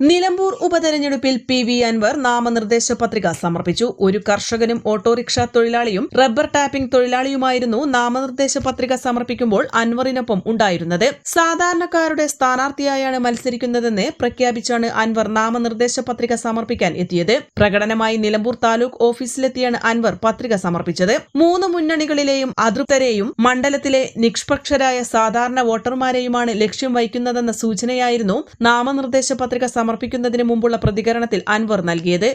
Nilambur ഉപതെരഞ്ഞെടുപ്പിൽ P V Anvar നാമനിർദ്ദേശ പത്രിക സമർപ്പിച്ചു. ഒരു കർഷകനും ഓട്ടോറിക്ഷ തൊഴിലാളിയും റബ്ബർ ടാപ്പിംഗ് തൊഴിലാളിയുമായിരുന്നു നാമനിർദ്ദേശ പത്രിക സമർപ്പിക്കുമ്പോൾ അൻവറിനൊപ്പം ഉണ്ടായിരുന്നത്. സാധാരണക്കാരുടെ സ്ഥാനാർത്ഥിയായാണ് മത്സരിക്കുന്നതെന്ന് പ്രഖ്യാപിച്ചാണ് അൻവർ നാമനിർദ്ദേശ പത്രിക സമർപ്പിക്കാൻ എത്തിയത്. പ്രകടനമായി നിലമ്പൂർ താലൂക്ക് ഓഫീസിലെത്തിയാണ് അൻവർ പത്രിക സമർപ്പിച്ചത്. മൂന്ന് മുന്നണികളിലെയും അതൃപ്തരെയും മണ്ഡലത്തിലെ നിഷ്പക്ഷരായ സാധാരണ വോട്ടർമാരെയുമാണ് ലക്ഷ്യം വഹിക്കുന്നതെന്ന സൂചനയായിരുന്നു നാമനിർദ്ദേശ പത്രിക സമർപ്പിക്കുന്നതിന് മുമ്പുള്ള പ്രതികരണത്തിൽ അൻവർ നൽകിയത്.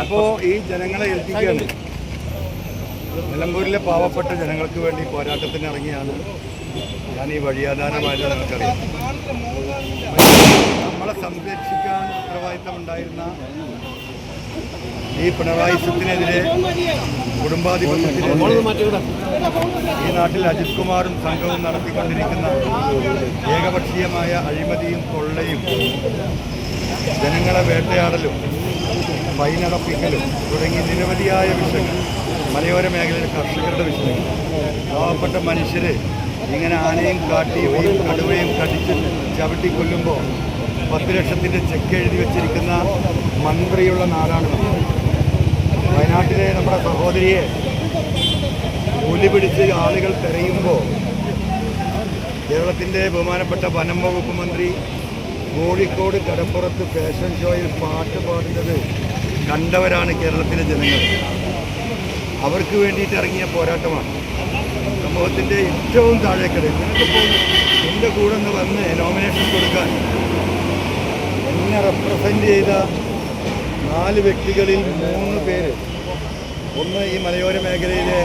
അപ്പോ ഈ ജനങ്ങളെ ഏൽപ്പിക്കുകയാണ്. നിലമ്പൂരിലെ പാവപ്പെട്ട ജനങ്ങൾക്ക് വേണ്ടി പോരാട്ടത്തിന് ഇറങ്ങിയാണ് ഞാൻ ഈ വഴിയാധാരമായത് നിങ്ങൾക്കറിയാം. നമ്മളെ സംരക്ഷിക്കാൻ ഉത്തരവാദിത്തം ഉണ്ടായിരുന്ന ഈ പിണറായിസത്തിനെതിരെ കുടുംബാധിപത്യത്തിനെതിരെ ഈ നാട്ടിൽ അജിത് കുമാറും സംഘവും നടത്തിക്കൊണ്ടിരിക്കുന്ന ഏകപക്ഷീയമായ അഴിമതിയും കൊള്ളയും ജനങ്ങളെ വേട്ടയാടലും ഫൈനടപ്പിക്കലും തുടങ്ങി നിരവധിയായ വിഷയങ്ങൾ മലയോര മേഖലയിലെ കർഷകരുടെ വിഷയങ്ങൾ പാവപ്പെട്ട മനുഷ്യർ ഇങ്ങനെ ആനയും കാട്ടിയും കടുവയും കടിച്ച് ചവിട്ടി കൊല്ലുമ്പോൾ പത്ത് ലക്ഷത്തിന്റെ ചെക്ക് എഴുതി വെച്ചിരിക്കുന്ന മന്ത്രിയുള്ള നാടാണ്. വയനാട്ടിലെ നമ്മുടെ സഹോദരിയെ പുലി പിടിച്ച് ആളുകൾ തെരയുമ്പോൾ കേരളത്തിന്റെ ബഹുമാനപ്പെട്ട വനം വകുപ്പ് മന്ത്രി കോഴിക്കോട് കടപ്പുറത്ത് ഫാഷൻ ഷോയിൽ പാട്ട് പാടുന്നത് കണ്ടവരാണ് കേരളത്തിലെ ജനങ്ങൾ അവർക്ക് വേണ്ടിയിട്ട് ഇറങ്ങിയ പോരാട്ടമാണ് സമൂഹത്തിന്റെ ഏറ്റവും താഴേക്കട. നിനക്കിപ്പോൾ എന്റെ കൂടെ ഒന്ന് വന്ന് നോമിനേഷൻ കൊടുക്കാൻ. എന്നെ റെപ്രസെന്റ് ചെയ്ത നാല് വ്യക്തികളിൽ മൂന്ന് പേര്. ഒന്ന് ഈ മലയോര മേഖലയിലെ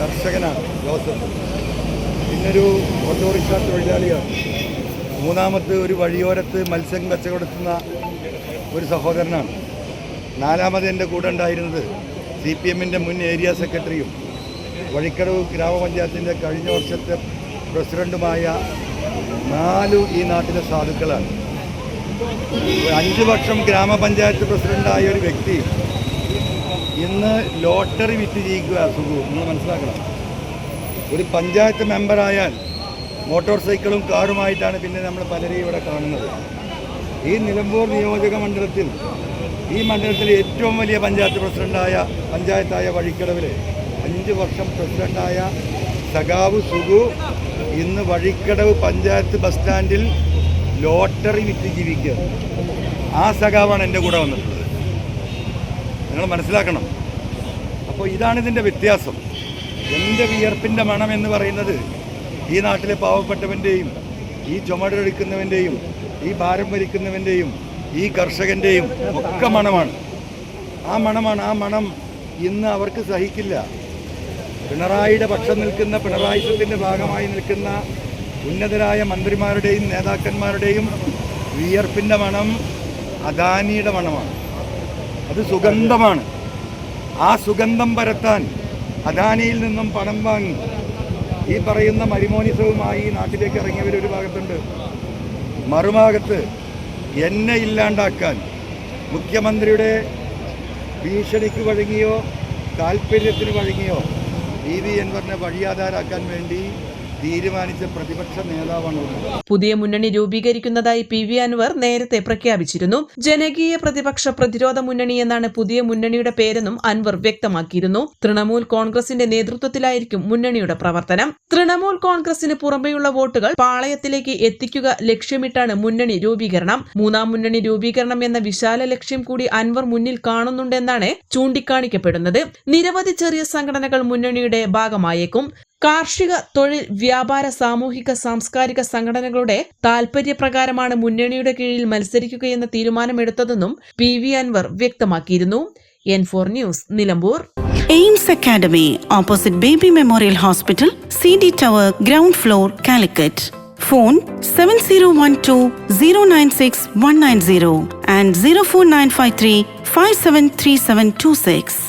കർഷകനാണ് ജോസഫ്. പിന്നൊരു ഓട്ടോറിക്ഷ തൊഴിലാളിയാണ്. മൂന്നാമത്തെ ഒരു വഴിയോരത്ത് മത്സ്യം കച്ചവടത്തുന്ന ഒരു സഹോദരനാണ്. നാലാമത് എന്റെ കൂടെ ഉണ്ടായിരുന്നത് സി പി എമ്മിന്റെ മുൻ ഏരിയ സെക്രട്ടറിയും വഴിക്കടവ് ഗ്രാമപഞ്ചായത്തിന്റെ കഴിഞ്ഞ വർഷത്തെ പ്രസിഡന്റുമായ നാലു ഈ നാട്ടിലെ സാധുക്കളാണ്. അഞ്ച് വർഷം ഗ്രാമപഞ്ചായത്ത് പ്രസിഡന്റായ ഒരു വ്യക്തി ഇന്ന് ലോട്ടറി വിറ്റ് ജയിക്കുക അസുഖവും നിങ്ങൾ മനസ്സിലാക്കണം. ഒരു പഞ്ചായത്ത് മെമ്പറായാൽ മോട്ടോർ സൈക്കിളും കാറുമായിട്ടാണ് പിന്നെ നമ്മൾ പലരെയും ഇവിടെ കാണുന്നത്. ഈ നിലമ്പൂർ നിയോജക മണ്ഡലത്തിൽ ഈ മണ്ഡലത്തിലെ ഏറ്റവും വലിയ പഞ്ചായത്ത് പ്രസിഡന്റായ പഞ്ചായത്തായ വഴിക്കടവിൽ അഞ്ച് വർഷം പ്രസിഡന്റായ സഖാവ് സുഗു ഇന്ന് വഴിക്കടവ് പഞ്ചായത്ത് ബസ് സ്റ്റാൻഡിൽ ലോട്ടറി വിറ്റ് ജീവിക്കുക. ആ സഖാവാണ് എന്റെ കൂടെ വന്നിട്ടുള്ളത്. നിങ്ങൾ മനസ്സിലാക്കണം. അപ്പോൾ ഇതാണ് ഇതിന്റെ വ്യത്യാസം. എന്റെ വിയർപ്പിന്റെ മണം എന്ന് പറയുന്നത് ഈ നാട്ടിലെ പാവപ്പെട്ടവന്റെയും ഈ ചുമടെടുക്കുന്നവന്റെയും ഈ ഭാരം ഭരിക്കുന്നവന്റെയും ഈ കർഷകന്റെയും ഒക്കെ മണമാണ്. ആ മണമാണ് ആ മണം ഇന്ന് അവർക്ക് സഹിക്കില്ല. പിണറായിയുടെ പക്ഷം നിൽക്കുന്ന പിണറായിസത്തിന്റെ ഭാഗമായി നിൽക്കുന്ന ഉന്നതരായ മന്ത്രിമാരുടെയും നേതാക്കന്മാരുടെയും വിയർപ്പിന്റെ മണം അദാനിയുടെ മണമാണ്. അത് സുഗന്ധമാണ്. ആ സുഗന്ധം പരത്താൻ അദാനിയിൽ നിന്നും പണം വാങ്ങി ഈ പറയുന്ന മരിമോനിസവുമായി നാട്ടിലേക്ക് ഇറങ്ങിയവർ ഒരു ഭാഗത്തുണ്ട്. മറുഭാഗത്ത് എന്നെ ഇല്ലാണ്ടാക്കാൻ മുഖ്യമന്ത്രിയുടെ ഭീഷണിക്ക് വഴങ്ങിയോ താല്പര്യത്തിന് വഴങ്ങിയോ ഇ വി എൻവറിനെ വഴിയാധാരാക്കാൻ വേണ്ടി തീരുമാനിച്ച പ്രതിപക്ഷ നേതാവാണ് പുതിയ മുന്നണി രൂപീകരിക്കുന്നതായി പി വി അൻവർ നേരത്തെ പ്രഖ്യാപിച്ചിരുന്നു. ജനകീയ പ്രതിപക്ഷ പ്രതിരോധ മുന്നണി എന്നാണ് പുതിയ മുന്നണിയുടെ പേരെന്നും അൻവർ വ്യക്തമാക്കിയിരുന്നു. തൃണമൂൽ കോൺഗ്രസിന്റെ നേതൃത്വത്തിലായിരിക്കും മുന്നണിയുടെ പ്രവർത്തനം. തൃണമൂൽ കോൺഗ്രസിന് പുറമെയുള്ള വോട്ടുകൾ പാളയത്തിലേക്ക് എത്തിക്കുക ലക്ഷ്യമിട്ടാണ് മുന്നണി രൂപീകരണം. മൂന്നാം മുന്നണി രൂപീകരണം എന്ന വിശാല ലക്ഷ്യം കൂടി അൻവർ മുന്നിൽ കാണുന്നുണ്ടെന്നാണ് ചൂണ്ടിക്കാണിക്കപ്പെടുന്നത്. നിരവധി ചെറിയ സംഘടനകൾ മുന്നണിയുടെ ഭാഗമായേക്കും. കാർഷിക തൊഴിൽ വ്യാപാര സാമൂഹിക സാംസ്കാരിക സംഘടനകളുടെ താൽപര്യപ്രകാരമാണ് മുന്നണിയുടെ കീഴിൽ മത്സരിക്കുകയെന്ന തീരുമാനമെടുത്തതെന്നും പി വി അൻവർ വ്യക്തമാക്കിയിരുന്നു. N four news Nilambur. Aims academy opposite baby memorial hospital C D tower ground floor Calicut. Phone seven zero one two zero nine six one nine zero and zero four nine five three five seven three seven two six